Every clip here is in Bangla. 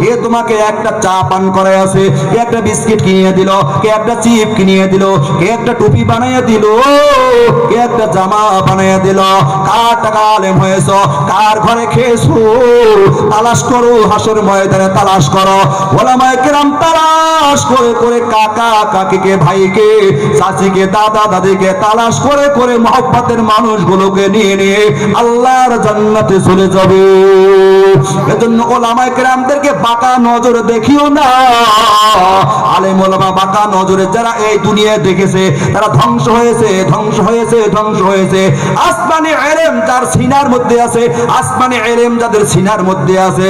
কে তোমাকে একটা চা পান করে আছে? কে একটা বিস্কিট কিনিয়ে দিল? কে একটা চিপ কিনিয়ে দিল? কে একটা টুপি বানাইয়া দিল? কে একটা জামা বানাইয়া দিল? কার টাকা আলেম হয়েছ? কার ঘরে খেয়েছো? তালাশ করো, হাসর ময়দানে তালাশ করো। ওলামায়ে কেরাম তালাশ করে করে কাকা, কাকিকে, ভাইকে, চাচিকে, দাদা, দাদিকে তালাশ করে করে মহব্বতের মানুষগুলোকে নিয়ে নিয়ে আল্লাহর জান্নাতে চলে যাবে। এজন্য ওলামায়ে কেরামদেরকে বাঁকা নজর দেখিও না। আলেম ওলামা বাঁকা নজরে যারা এই দুনিয়ায় দেখেছে, তারা ধ্বংস হয়েছে ধ্বংস হয়েছে ধ্বংস হয়েছে। আসমানে এলেম যার সিনার মধ্যে আছে, আসমানে এলেম যাদের সিনার মধ্যে আছে।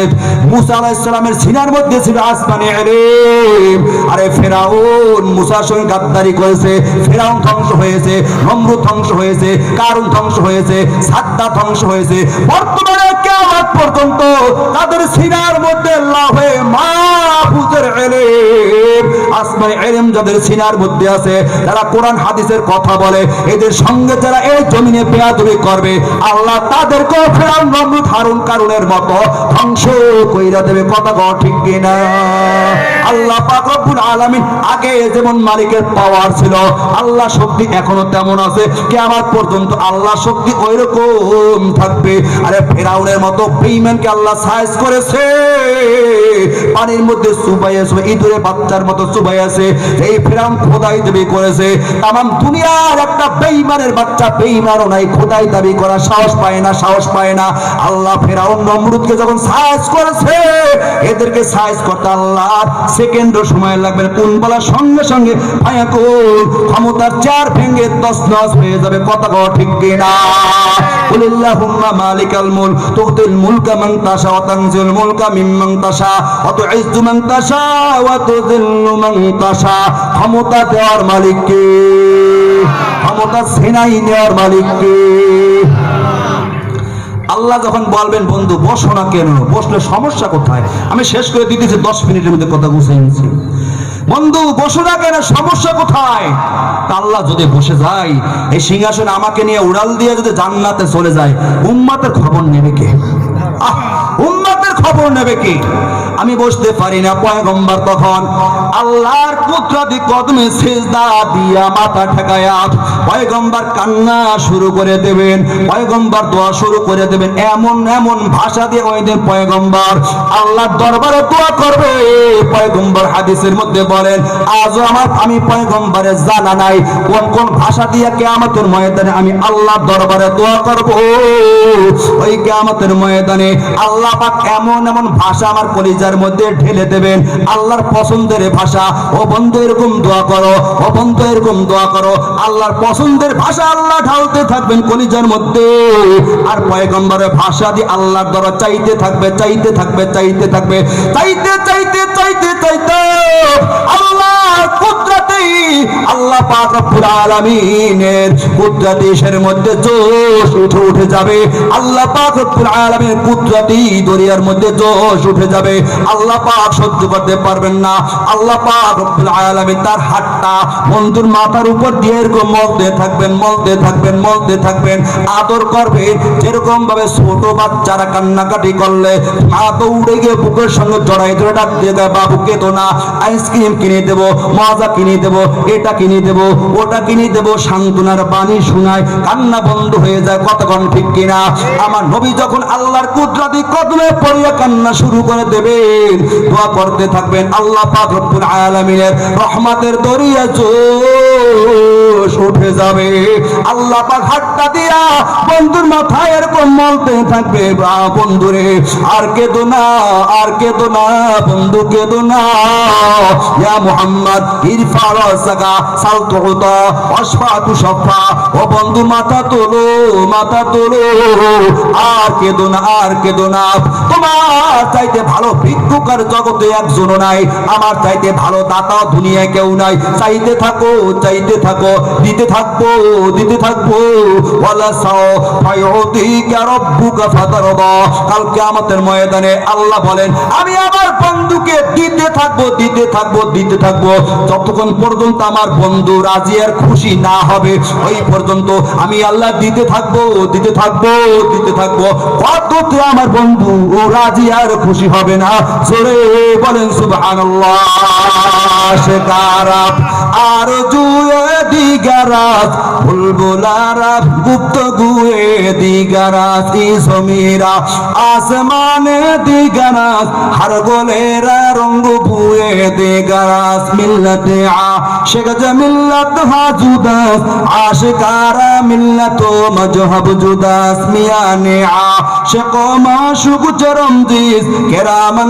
মুসা আলাইহিস সিনার মধ্যে ছিল আসমানে এলেম আরে ফেরাউন মুসার সঙ্গে গাদ্দারি করেছে, ফেরাউন ধ্বংস হয়েছে, নমরুদ ধ্বংস হয়েছে, কারুন ধ্বংস হয়েছে সাদ্দা ধ্বংস হয়েছে। বর্তমানে কেমন পর্যন্ত তাদের সিনার মধ্যে লাভে মাহফুজের এলেম আসমানে এলেম যাদের সিনার মধ্যে আছে তারা কোরআন, হাদিসের কথা বলে, এদের সঙ্গে যারা এই জমিনে বেয়াদবি করবে, আল্লাহ তাদেরকে ফেরাউন নমরুদ হারুন কারুনের মতো ধ্বংস কইরা দেবে। কথা কও ঠিক কিনা? আল্লাহ পাক রব্বুল আলামিন আগে যেমন মালিকের পাওয়ার ছিল, আল্লাহ শক্তি এখনও তেমন আছে, কিয়ামত পর্যন্ত আল্লাহ শক্তি ওইরকম থাকবে। আরে ফেরাউনের মতো বেঈমানকে আল্লাহ সাইজ করেছে। পানির মধ্যে সুবাই আসবে ইঁদুরে, বাচ্চার মতো সুবাই আছে, এই ফেরাম খোদাই দাবি করেছে। তামাম দুনিয়ার একটা বেঈমানের বাচ্চা বেঈমানও নাই, খোদাই দাবি করা সাহস পায় না, সাহস পায় না। আল্লাহ ফেরাউন নমরুদকে যখন সাইজ করেছে, এদেরকে সাইজ করতে আল্লাহ সেকেন্ডও সময় লাগবে না। কোন বলার সঙ্গে সঙ্গে ভায়াকো ক্ষমতার চার ভেঙে তস নস হয়ে যাবে, কথা ঠিক কিনা? বলিল্লাহুম্মা মালিকাল মুল তুতিল আল্লাহ যখন বলবেন, বন্ধু, বসো না কেন? বসলে সমস্যা কোথায়? আমি শেষ করে দিতেছি দশ মিনিটের মধ্যে কথা বসে নিয়েছি বন্ধু, বসো না কেন? সমস্যা কোথায়? আল্লাহ যদি বসে যায়, এই সিংহাসন আমাকে নিয়ে উড়াল দিয়ে যদি জান্নাতে চলে যায়, উম্মাতের খবর নেবে কে? উম্মাতের খবর নেবে কে? আমি বসতে পারি না পয়গম্বর তখন, আল্লাহর কুদরতি কদমে সেজদা দিয়া মাথা ঠেকায়া পয়গম্বর কান্না শুরু করে দেবেন, পয়গম্বর দোয়া শুরু করে দেবেন। এমন এমন ভাষা দিয়ে ওই দিন পয়গম্বর আল্লাহর দরবারে দোয়া করবে। পয়গম্বর হাদিসের মধ্যে বলেন, আজও আমার, আমি পয়গম্বরের জানা নাই। কোন কোন ভাষা দিয়ে কেয়ামতের ময়দানে আমি আল্লাহর দরবারে দোয়া করব? ওই কেয়ামতের ময়দানে আল্লাহ পাক এমন এমন ভাষা আমার কলিজার মধ্যে ঢেলে দেবেন আল্লাহর পছন্দের ভাষা, ও বন্ধু, এরকম দোয়া করো। ও বন্ধু, এরকম দোয়া করো। আল্লাহর পছন্দের ভাষা আল্লাহ ঢালতে থাকবেন কলিজার মধ্যে। আর পয়গম্বরের ভাষা দিয়ে আল্লাহর দ্বারা চাইতে থাকবে চাইতে থাকবে চাইতে থাকবে, চাইতে চাইতে চাইতে চাইতে। আল্লাহর কুদরতি, আল্লাহ পাক রব্বুল আলামিনের কুদরতি এর মধ্যে জোশ উঠে উঠে যাবে। আল্লাহ পাক রব্বুল আলামিনের কুদরতি দরিয়ার মধ্যে জোশ উঠে যাবে। আল্লাহ পাক সহ্য করতে পারবেন না। আল্লাহ পাক রব্বুল আলামিন তার হাতটা বন্ধুর মাথার উপর দিয়ে এরকম মলতে থাকবেন মলতে থাকবেন মলতে থাকবেন। আদর করবেন যেরকম ভাবে ছোট বাচ্চারা কান্নাকাটি করলে মা তো উড়ে গিয়ে বুকের সঙ্গে জড়াই ধরে ডাক দিয়ে দেয়, বাবু কেতো না, আইসক্রিম কিনে দেবো, মজা কিনে দেবো, এটা কিনে দেবো, ওটা কিনে দেবো। সান্ত্বনার বাণী শোনায় কান্না বন্ধ হয়ে যায় কতক্ষণ ঠিক কিনা? আমার নবী যখন আল্লাহর কুদরতি কদমে পড়িয়া কান্না শুরু করে দোয়া করতে থাকবেন আল্লাহ পাক রব্বুল আলামিনের রহমতের দরিয়া জোশ উঠে যাবে। আল্লাহ পাক হাতটা দিয়া বন্ধুর মাথায় এরকম মলতে থাকবে। বা আর না আর না, বন্ধু না। ইয়া মুহাম্মদ, ইরফা রাসাকা সাফা ও বন্ধু, মাথা তোলো মাথা তোলো। আর না আর না। তোমার চাইতে ভালো ভিক্ষুকার জগতে একজনও নাই। আমার চাইতে ভালো দাতা দুনিয়ায় কেউ নাই। চাইতে থাকো চাইতে থাকো, দিতে থাকব দিতে থাকব। ওয়ালা সাও ফায়ুতিকা রাব্বুকা ফাতারদা। কাল কিয়ামতের ময়দানে আল্লাহ বলেন, আমি আমার বন্ধুকে দিতে থাকব দিতে থাকব দিতে থাকব। যতক্ষণ পর্যন্ত আমার বন্ধু রাজি আর খুশি না হবে, ওই পর্যন্ত আমি আল্লাহ দিতে থাকব দিতে থাকব দিতে থাকব। কততে আমার বন্ধু ও রাজি আর খুশি হবে না? জোরে বলেন, সুবহানাল্লাহ। সে কারা আর জুয়ে দিগারাত বুলবুলারা গুপ্ত গুয়ে দিগারাত, ই সমীরা আসমানে দিগারাত, হর গোলেরা রঙ্গ ভুয়ে দিগারাত, মিল্লতে আ, শেখ মিল্লত হাজুদাস আশিকারা মিল্লত মজহব জুদাস, মিয়ানে আ, শেখ মাশুক চরম দিস, কেরামান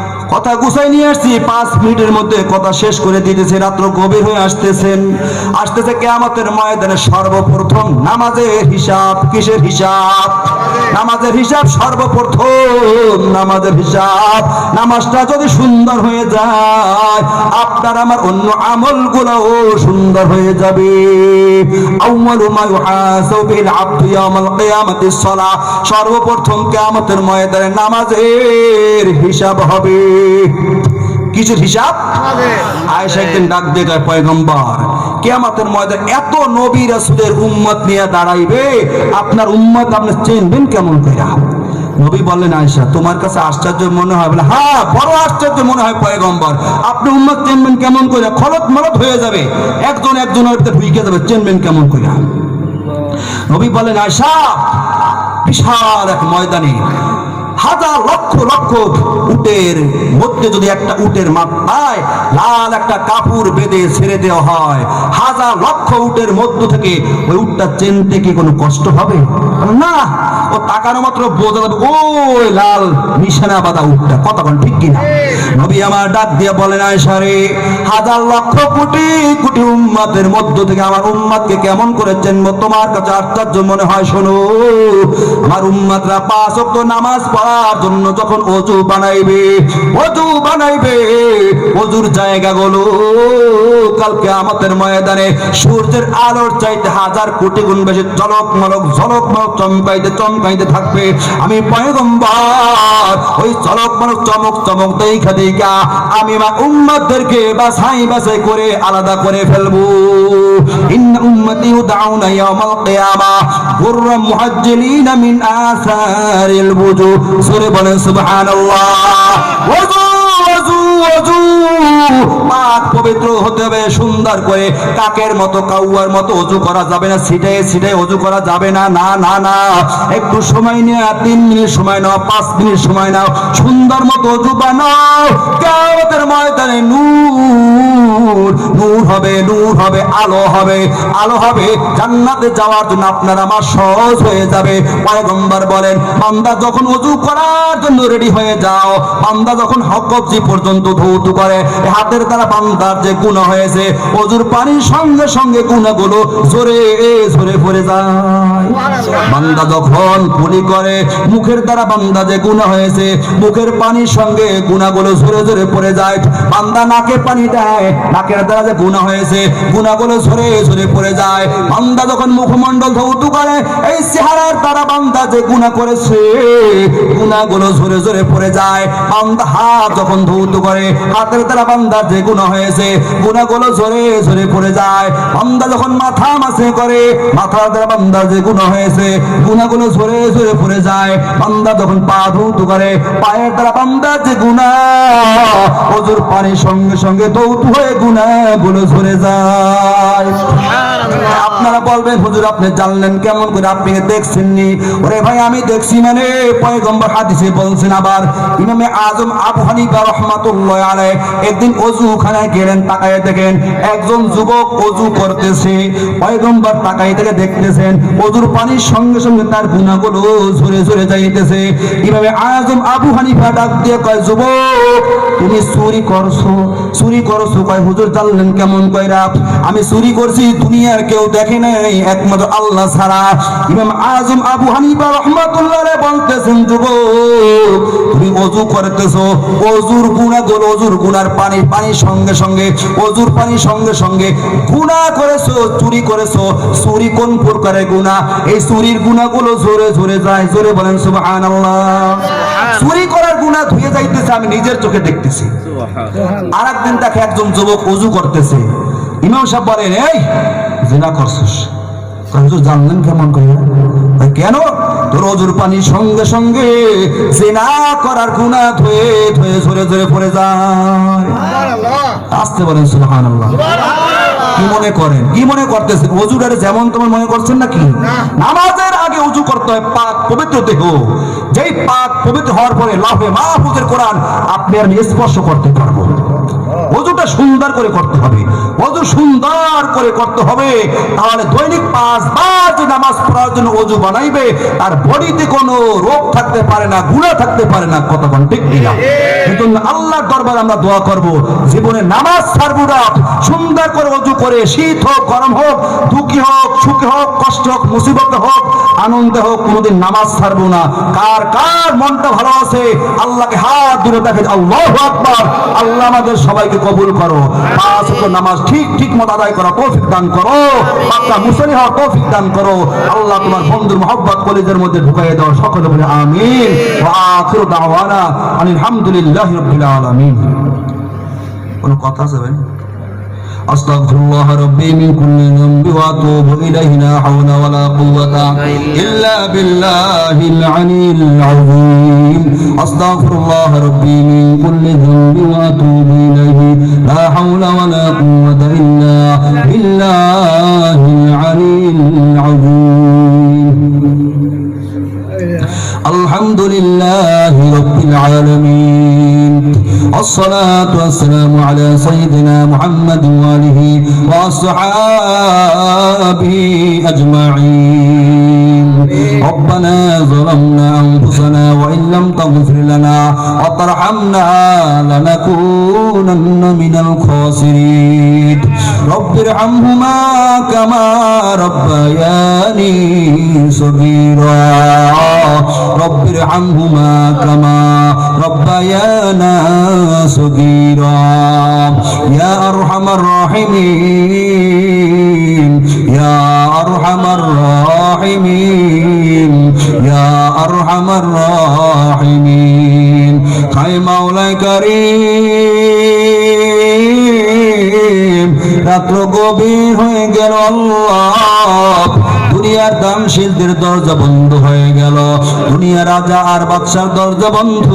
কথা গুছাই নিয়ে আসছি। পাঁচ মিনিটের মধ্যে কথা শেষ করে দিতেছে। রাত্র গভীর হয়ে আসতেছেন। আসতেছে কেয়ামতের ময়দানে সর্বপ্রথম নামাজের হিসাব। কিসের হিসাব? নামাজের হিসাব সর্বপ্রথম। নামাজের হিসাব। নামাজটা যদি সুন্দর হয়ে যায়, আপনার আমার অন্য আমলগুলোও সুন্দর হয়ে যাবে। সর্বপ্রথম কিয়ামতের ময়দানে নামাজের হিসাব হবে। কিসের হিসাব? আয়েশা একদিন ডাক দিয়ে কয় পয়গম্বর কিয়ামতের ময়দানে এত নবী রাসূলের উম্মত নিয়ে দাঁড়াইবে? আপনার উম্মত আপনি চিনবেন কেমন কইরা? নবী বললেন আয়েশা তোমার কাছে আশ্চর্য মনে হয়। বলে হ্যাঁ বড় আশ্চর্য মনে হয় পয়গম্বর। আপনি উম্মত চিনবেন কেমন কইরা? খলত মলত হয়ে যাবে। একজন একজনের ভিতরে ঢুকে যাবে চিনবেন কেমন কইরা? নবী বলেন আয়সা বিশাল এক ময়দানে হাজার লক্ষ লক্ষ উটের মধ্যে যদি একটা উটের মাথায় লাল একটা কাপড় বেঁধে ছেড়ে দেওয়া হয়। হাজার লক্ষ উটের মধ্য থেকে ওই উটটা চেনতে কি কোনো কষ্ট হবে? না ও তাকানো মাত্র বোঝা যাবে, ওই লাল নিশানা বাঁধা উটটা। কতক্ষণ ঠিক কিনা? নবী আমার ডাক দিয়ে বলেন হাজার লক্ষ কোটি কোটি উম্মাদের মধ্য থেকে আমার উম্মাদকে কেমন করে চিনবো তোমার কাছে আশ্চর্য মনে হয়, শোনো। আমার উম্মাদরা পাঁচ নামাজ পড়ার জন্য যখন অজু বানাইবে অজু বানাইবে অজুর জায়গাগুলো। কালকে আমাদের ময়দানে সূর্যের আলোর চাইতে হাজার কোটি গুণ বেশি চলক মলক, ঝলক মলক চমকাইতে চমকাইতে থাকবে। আমি পয়গম্বর, ওই চলক মলক চমক চমক দেখা দেখা আমি আমার উম্মতদেরকে বাছাই বাছাই করে আলাদা করে ফেলব। ইন্না উম্মতি ইউদাউনা ইয়াউমাল কিয়ামা গুররাম মুহাজ্জিলিনা মিন আসারিল বুজু সূরা বলেন, সুবহানাল্লাহ। পবিত্র হতে হবে, সুন্দর করে কাকের মতো, কাউয়ার মতো অজু করা যাবে না সিটে সিটে অজু করা যাবে না না না না। একটু সময় নিয়ে, তিন মিনিট সময় নাও, পাঁচ মিনিট সময় নাও, সুন্দর মতো অজু বানাও। ময়দানে নূর নূর হবে নূর হবে, আলো হবে আলো হবে। জান্নাতে যাওয়ার জন্য আপনার আমার সহজ হয়ে যাবে। পয়গম্বর বলেন, বান্দা যখন অজু করার জন্য রেডি হয়ে যাও, বান্দা যখন হক কবজি পর্যন্ত ধৌত করে। হাতের দ্বারা বান্দার যে গুণা হয়েছে অজুর পানির সঙ্গে সঙ্গে গুণাগুলো জোরে জোরে পড়ে যায়। বান্দা যখন পুলি করে মুখের দ্বারা বান্দা যে গুণা হয়েছে মুখের পানির সঙ্গে গুণাগুলো জোরে জোরে পড়ে যায়। বান্দা নাকে পানি দেয় নাকের দ্বারা যে গুণা হয়েছে গুণাগুলো ঝরে ঝরে পড়ে যায়। বান্দা যখন মুখমণ্ডল ধৌত করে এই চেহারার দ্বারা বান্দা যে গুণা করেছে গুণাগুলো ঝরে ঝরে পড়ে যায়। বান্দা হাত যখন ধৌত করে হাতের দ্বারা বান্দার যে গুণা হয়েছে, গুণাগুলো ঝরে ঝরে পড়ে যায়। বান্দা যখন মাথা মাসে করে, মাথার দ্বারা বান্দার যে গুণা হয়েছে, গুণাগুলো ঝরে ঝরে পড়ে যায়। বান্দা যখন পা ধৌত করে, পায়ের দ্বারা বান্দার যে গুণা অজুর পানির সঙ্গে সঙ্গে দৌত হয়ে গুণাগুলো ঝরে যায়। আপনারা বলবেন, হুজুর, আপনি জানলেন কেমন করে আপনি দেখছেন নি ওরে ভাই, আমি দেখছি মানে পয়গম্বর হাদিসে বলছেন আবার, ইমামে আজম আবু হানিফা রহমাতুল্লাহ আলাইহি একদিন অজুখানায় গেলেন, তাকায় দেখেন একজন যুবক অজু করতেছে। পয়গম্বর তাকাই থেকে দেখতেছেন অজুর পানির সঙ্গে সঙ্গে তার গুণাগুলো ঝরে ঝরে যাইতেছে। ইমামে আজম আবু হানিফা ডাক দিয়ে কয়, যুবক, তুমি চুরি করছ চুরি করছ। কয়, হুজুর, জানলেন কেমন কয়রা আমি চুরি করছি দুনিয়ার দুনিয়ার কেউ দেখে নাই একমাত্র আল্লাহ ছাড়া। ইমাম আজম আবু হানিফা রহমাতুল্লাহ বলতেছেন যুবক তুমি অজু করতেছো। অজুর গুণা গোল অজুর গুনার পানি পানির সঙ্গে সঙ্গে অজুর পানির সঙ্গে সঙ্গে গুণা করেছ চুরি করেছ। চুরি কোন প্রকারের গুণা? এই চুরির গুণাগুলো জোরে জোরে যায় জোরে বলেন সুবহানাল্লাহ। চুরি করার গুণা ধুয়ে যাইতেছে আমি নিজের চোখে দেখতেছি। আর একদিন দেখে একজন যুবক অজু করতেছে। ইমাম সাহেব বলেন এই জেনা করছিস। হুজুর জানলেন কেমন করে কেন? তোর অজুর পানির সঙ্গে সঙ্গে জেনা করার গুণা ধুয়ে ধুয়ে ঝরে ঝরে পড়ে যায়। আসতে বলেন সুবহানাল্লাহ। কি মনে করেন? কি মনে করতেছেন? অজুটারে যেমন তোমার মনে করছেন নাকি? নামাজের আগে উজু করতে হয় পাক পবিত্র দেহ। যেই পাক পবিত্র হওয়ার পরে লাভে মাহফুজের কোরআন আপনি আর আমি স্পর্শ করতে পারব অজুটা সুন্দর করে করতে হবে। অজু সুন্দর করে করতে হবে। তাহলে দৈনিক পাঁচ বার যে নামাজ পড়ার জন্য অজু বানাইবে তার বডিতে কোনো রোগ থাকতে পারে না গুণা থাকতে পারে না কতক্ষণ ঠিক কিনা? কিন্তু আল্লাহর দরবার আমরা দোয়া করব জীবনে নামাজ ছাড়বো না। সুন্দর করে অজু করে শীত হোক গরম হোক দুঃখী হোক সুখী হোক কষ্ট হোক মুসিবত হোক আনন্দে হোক কোনোদিন নামাজ ছাড়বো না। কার কার মনটা ভালো আছে? আল্লাহকে হাত দূরে দেখে আল্লাহ আকবার। আল্লাহ আমাদের সবাইকে কবুল করো। নামাজ ঠিক ঠিক মতো আদায় করো, তৌফিক দান করো। পাক্কা মুসলি হওয়া তৌফিক দান করো। আল্লাহ তোমার বন্ধুর মোহাম্মদ কলেজের মধ্যে ঢুকাই দাও, সকলে বলে আমিন। আখিরু দাওয়ানা আলহামদুলিল্লাহ রবিল আলমিন। কোনো কথা আছে ভাই? أستغفر الله ربي من كل ذنب وأتوب إليه لا حول ولا قوة إلا بالله العلي العظيم. أستغفر الله ربي من كل ذنب وأتوب إليه لا حول ولا قوة إلا بالله العلي العظيم. الحمد لله رب العالمين. الصلاة والسلام على سيدنا محمد وآله وأصحابه أجمعين. ربنا ظلمنا أنفسنا وإن لم تغفر لنا وترحمنا لنكونن من الخاسرين. رب ارحمهما كما ربياني صغيرا. رب ارحمهما كما ربيانا صغيرا يا أرحم الراحمين يا أرحم الراحمين يا أرحم الراحمين খাই মাওলাই করিম রাত্র গভীর হয়ে গেল আল্লাহ দুনিয়ার দানশীলদের দরজা বন্ধ হয়ে গেল। দুনিয়া রাজা আর বাদশার দরজা বন্ধ।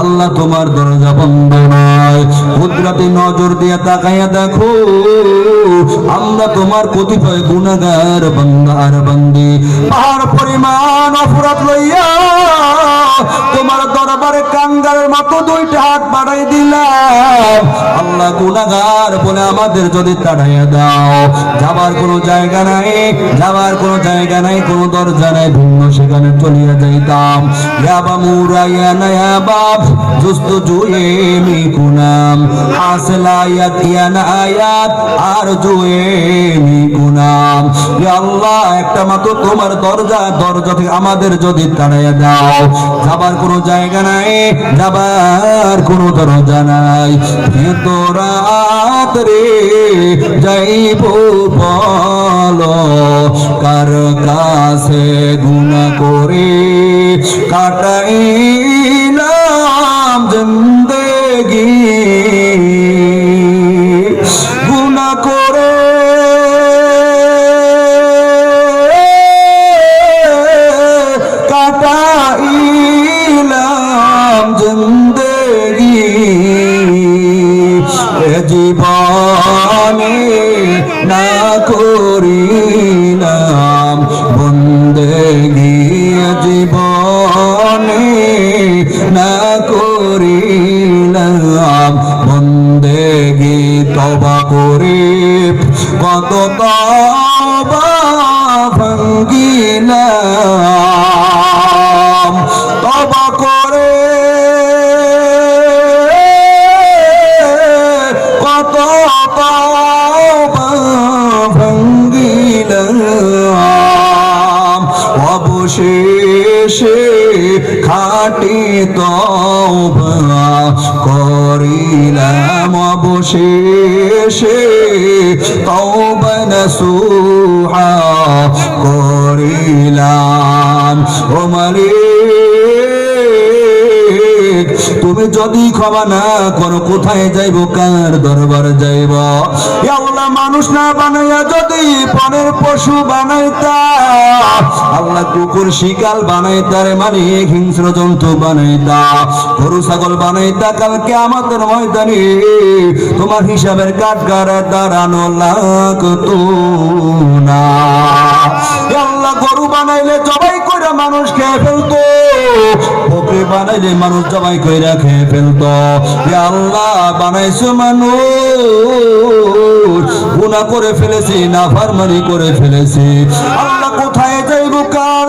আল্লাহ তোমার দরজা বন্ধ নয়। কুদরতি নজর দিয়ে তাকাইয়া দেখো আমরা তোমার কতিপয় গুণাগার বান্দা আর বান্দি। পাহাড় পরিমাণ অপরাধ লইয়া তোমার দরবারে কাঙ্গারের মতো দুইটা হাত বাড়াই দিলাম। আল্লাহ গুনাগার বলে আমাদের যদি তাড়াইয়া দাও। যাবার কোনো জায়গা নাই। যাবার কোনো জায়গা নাই, কোনো দরজা নাই, ভিন্ন সেখানে চলিয়া যাইতাম। ইয়াবা মুরাইয়া নায়া বাপ জুস্ত জুয়ে মি কুনাম। আসলায়াত ইয়ানা আয়াত আর জুয়ে মি কুনাম আল্লাহ, একটা মাত্র তোমার দরজা দরজা থেকে আমাদের যদি তাড়াইয়া দাও। যাবার কোনো জায়গা নাই, যাবার কোনো দরজা নাই। ভেতরাত রে যাইব বল। কার কাছে গুণা করে কাটাইলাম জিন্দেগি। গুণা করে কাটাইলাম জিন্দেগি। জীবনে অবশেষে খাটি তবা করিলাম। অবশেষে তওবা সুহা করিলাম। ও মালিক তুমি যদি ক্ষমা না করো, কোথায় যাইব, কার দরবার যাইব? আল্লাহ, মানুষ না বানাইয়া যদি পরের পশু বানাইতা, আল্লাহ কুকুর, শিকাল বানাইতা রে মানে হিংস্র জন্তু বানাইতা, গরু, ছাগল বানাইতা, কালকে আমাদের ময়দানে তোমার হিসাবের কাঠগারে দাঁড়ানো লাগতো না। আল্লাহ, গরু বানাইলে জবাই মানুষ খেয়ে ফেলতো। বকরি বানাইলে মানুষ জবাই কইরা খেয়ে ফেলতো। আল্লাহ, বানাইছো মানুষ। গুণা করে ফেলেছি না ফারমানি করে ফেলেছি। আল্লাহ কোথায় যাইব, কার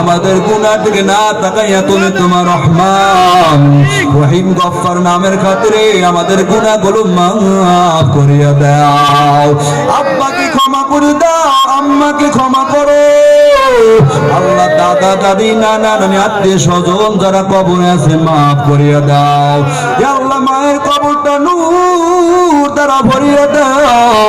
আমাদের গুনার দিকে না তাকাইয়া তুমি তোমার রহমান। রহিম গফফার নামের খাতিরে আমাদের গুনাহগুলো মাফ করিয়া দাও। আব্বাকে ক্ষমা করে দাও, আম্মাকে ক্ষমা করো। আল্লাহ দাদা, দাদি, নানা, নানি, আত্মীয় স্বজন যারা কবরে আছে, মাফ করিয়া দাও। আল্লাহ, মায়ের কবরটা নূর। দ্বারা ভরিয়ে দাও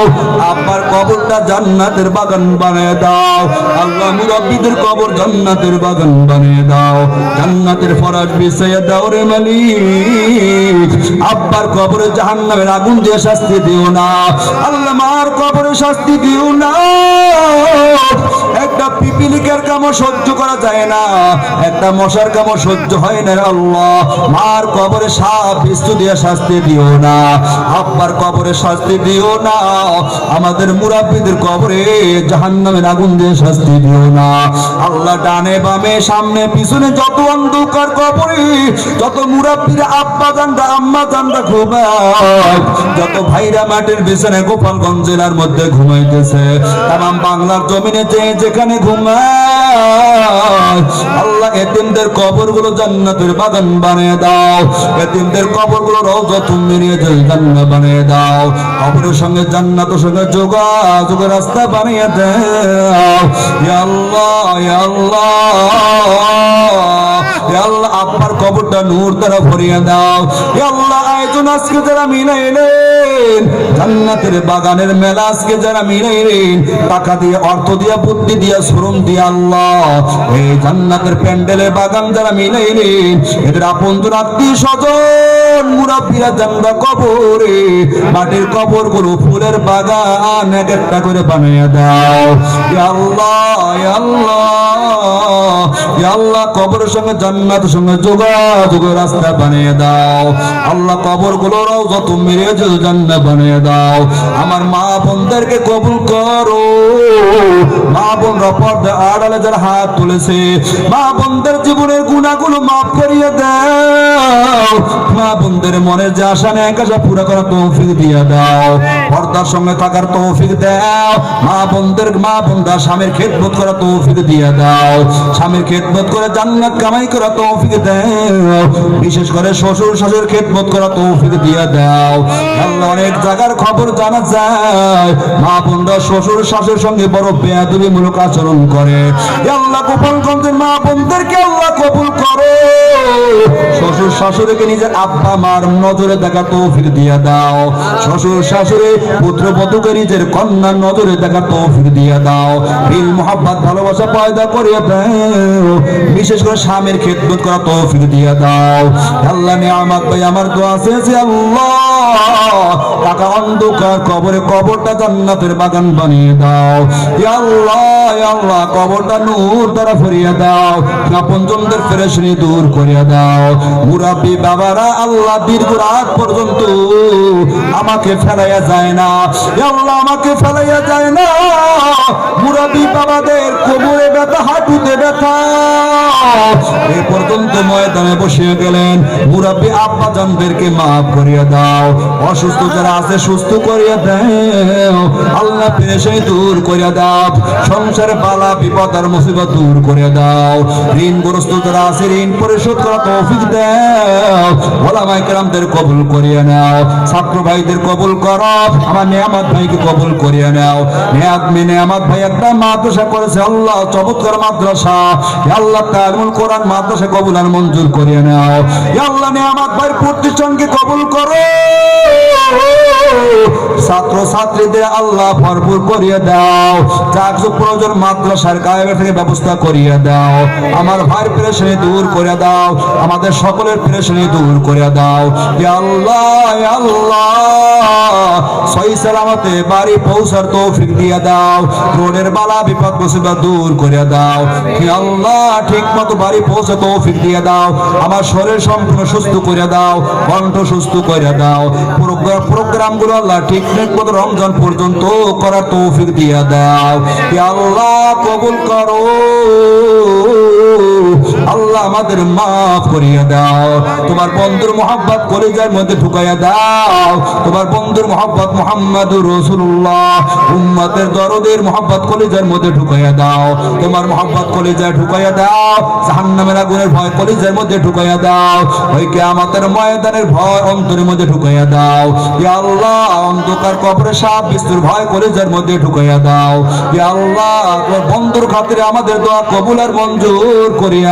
আব্বার কবরটা জান্নাতের বাগান বানিয়ে দাও। আল্লাহ মুরব্বীদের কবর জান্নাতের বাগান বানিয়ে দাও। জান্নাতের ফরাজ বিছিয়ে দাও রে মালিক। আব্বার কবরে জাহান্নামের আগুন দিয়ে শাস্তি দিও না। আল্লাহ মার কবরে শাস্তি দিও না। একটা পিপিলিকের কামও সহ্য করা যায় না। একটা মশার কামও সহ্য হয় না আল্লাহ। মার কবরে সাপ, বিস্তু দিয়ে শাস্তি দিও না। আব্বার কবরে শাস্তি দিও না। আমাদের মুরাব্বিদের কবরে জাহান্নামের আগুন দিয়ে শাস্তি দিও না। আল্লাহ ডানে বামে, সামনে, পিছনে যত অন্ধকার কবরে, যত মুরাব্বির আব্বা জানরা, আম্মা জানরা ঘুমায়, যত ভাইরা মাটির বিছানে গোপালগঞ্জ জেলার মধ্যে ঘুমাইতেছে। তাম বাংলার জমিনে যে যেখানে ঘুমায় আল্লাহ এতিমদের কবরগুলো জান্নাতের বাগান বানিয়ে দাও। এতিমদের কবরগুলো রওজা তুমি নিয়ে জান্নাত বানিয়ে দাও। কবরের সঙ্গে জান্নাতের সঙ্গে যোগাযোগ রাস্তা বানিয়ে দাও। আল্লাহ আল্লাহ। আল্লাহ। কবরটা নূর দ্বারা ভরিয়ে দাও। আল্লাহ আজকে যারা মিলাইলেন জান্নাতের বাগানের মেলা আজকে যারা মিলাইলেন টাকা দিয়ে, অর্থ দিয়ে, বুদ্ধি দিয়ে, শ্রম দিয়ে আল্লাহ, এই জান্নাতের বাগান যারা মিলাইলেন এদের আপন আত্মীয় স্বজন, মুরাব্বিরা জানরা কবরে, মাটির কবরগুলো ফুলের বাগান এক একটা করে বানিয়ে দাও। আল্লাহ আল্লাহ। আল্লাহ কবরের সঙ্গে জান্নাতের সঙ্গে যোগাযোগের রাস্তা বানিয়ে দাও। আল্লাহ কবরগুলোর যত মেরে জান্নাত বানিয়ে দাও। আমার মা বোনদেরকে কবুল করো। মা বোনরা পর্দা আড়ালে যারা হাত তুলেছে, মা বোনদের জীবনের গুণাগুলো মাফ করিয়ে দাও। মা বোনদের মনের যে আশা নেই আশা পুরো করা তৌফিক দিয়ে দাও। পর্দার সঙ্গে থাকার তৌফিক দাও। মা বোনদের, মা বোনরা স্বামীর খেদমত করা তৌফিক দিয়ে দাও। স্বামীর খেদমত করে জান্নাত কামাই করা তৌফিক দাও। বিশেষ করে শ্বশুর শাশুর খেদমত করা তৌফিক দিয়ে দাও। আল্লাহ অনেক জায়গার খবর জানা যায়। মা বোনরা শ্বশুর শাশুর সঙ্গে বড় বেয়াদবি মূলক আচরণ করে। আল্লাহ গোপালগঞ্জের মা বোনদেরকে আল্লাহ কবুল করো। শ্বশুর শাশুড়িকে নিজের আব্বা মার নজরে দেখা তৌফিক দিয়ে দাও। শ্বশুর শাশুড়ি পুত্র বধূকে নিজের কন্যার নজরে দেখা তৌফিক দিয়ে দাও। বিল মোহাব্বত, ভালোবাসা পয়দা করিয়ে দাও বিশেষ করে স্বামীর খেদমত করা তৌফিক দিয়ে দাও। আল্লাহ নিয়ামত ভাই আমার দোয়া শেষে আল্লাহ। টাকা অন্ধকার কবরে, কবরটা জান্নাতের বাগান বানিয়ে দাও। আল্লাহ আল্লাহ, কবরটা নূর দ্বারা ভরিয়ে দাও। আপনজনদের ফেরেশনি দূর করিয়া দাও। মুরাব্বি বাবারা, আল্লাহ দীর্ঘ রাত পর্যন্ত আমাকে ফেলাইয়া যায় না। আল্লাহ, আমাকে ফেলাইয়া যায় না। মুরাব্বি বাবাদের কোমরে ব্যথা, হাঁটুতে ব্যথা এ পর্যন্ত ময়দানে বসিয়ে গেলেন। মুরাব্বি আব্বা মাফ করিয়া দাও। অসুস্থ যারা আছে, সুস্থ করিয়া দাও। আল্লাহ পেরেশানি দূর করিয়া দাও। সংসারে বালা, বিপদ আর মুসিবত দূর করে দাও। ঋণগ্রস্ত যারা আছে, ঋণ পরিশোধ করা তৌফিক দাও। ওলামায়ে কেরামদের কবুল করিয়া নাও। ছাত্র ভাইদের কবুল করো। আমার নিয়ামত ভাইকে কবুল করিয়া নাও। নিয়াত মে নিয়ামত ভাই একটা মাদ্রাসা করেছে। আল্লাহ চমৎকার মাদ্রাসা। আল্লাহ তালিমুল কোরআন মাদ্রাসা কবুল আর মঞ্জুর করিয়া নাও। আল্লাহ, নিয়ামত ভাই প্রতিষ্ঠানকে কবুল করো। ছাত্র ছাত্রীদের আল্লাহ ভরপুর করিয়া দাও। যার প্রয়োজন মাদ্রাসার কায়েমের থেকে ব্যবস্থা করিয়া দাও। আমার ভাইয়ের পেরেশানি দূর করে দাও। আমাদের সকলের পেরেশানি দূর করে দাও। আল্লাহ আল্লাহ। সহি সালামতে বাড়ি পৌঁছার তৌফিক দিয়া দাও। রোডের বালা বিপদ মুসিবত দূর করে দাও। হে আল্লাহ ঠিক মতো বাড়ি পৌঁছে তৌফিক দিয়ে দাও। আমার শরীর সম্পূর্ণ সুস্থ করে দাও, কণ্ঠ সুস্থ করে দাও। প্রোগ্রাম প্রোগ্রামগুলো আল্লাহ ঠিক ঠিক মতো রমজান পর্যন্ত করার তৌফিক দিয়ে দাও। হে আল্লাহ, কবুল করো। আল্লাহ আমাদের মাফ করিয়া দাও। তোমার বন্ধুর মোহাব্বত কলিজার মধ্যে ঢুকাইয়া দাও। তোমার বন্ধুর মোহাব্বত মোহাম্মদুর রসুল্লাহ উম্মতের দরদের মোহাব্বত কলিজার মধ্যে ঢুকাইয়া দাও। তোমার মোহাব্বত কলিজায় ঢুকাইয়া দাও। জাহান্নামের আগুনের ভয় কলিজার মধ্যে ঢুকাইয়া দাও। ওই কিয়ামতের ময়দানের ভয় অন্তরের মধ্যে ঢুকাইয়া দাও। ইয়া আল্লাহ, অন্ধকার কবরে সাপ বিস্তুর ভয় কলিজার মধ্যে ঢুকাইয়া দাও। ইয়া আল্লাহ বন্ধুর খাতিরে আমাদের দোয়া কবুল আর মঞ্জুর করিয়া